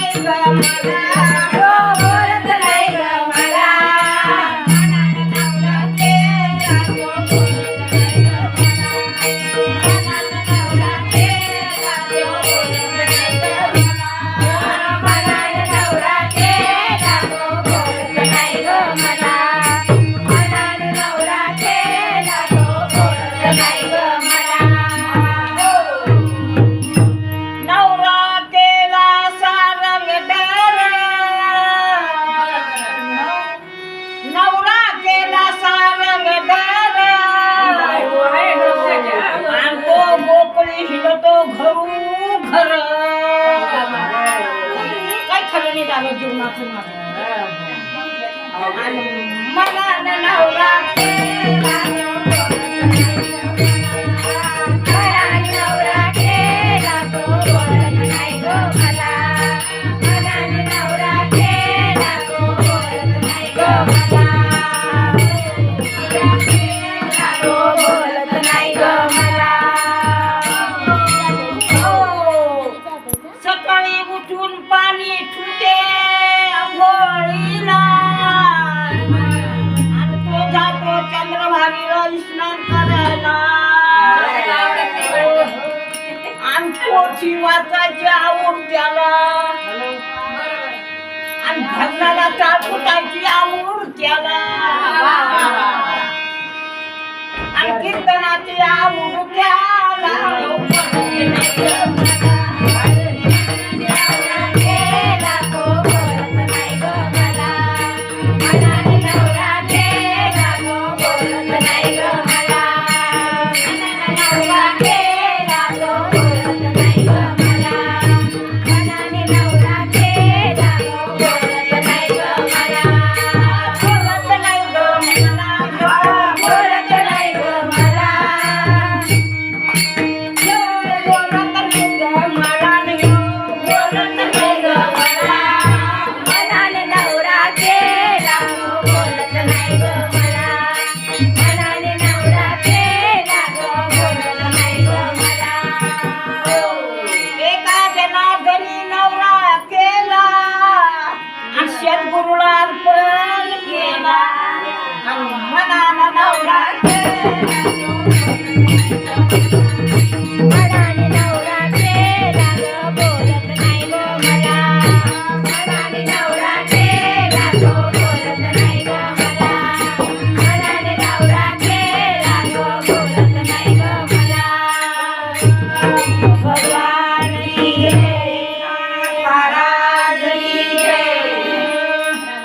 Bye. वाटेत आलो जीवनातून मला नवरा वरतून पाणी छुटे आणि तो जातो चंद्रभागीला स्नान करायला. आणि पोटी वाचायची आवड त्याला. आणि भरणाला चालकुटायची आवड त्याला. आणि कीर्तनाची आवड त्याला.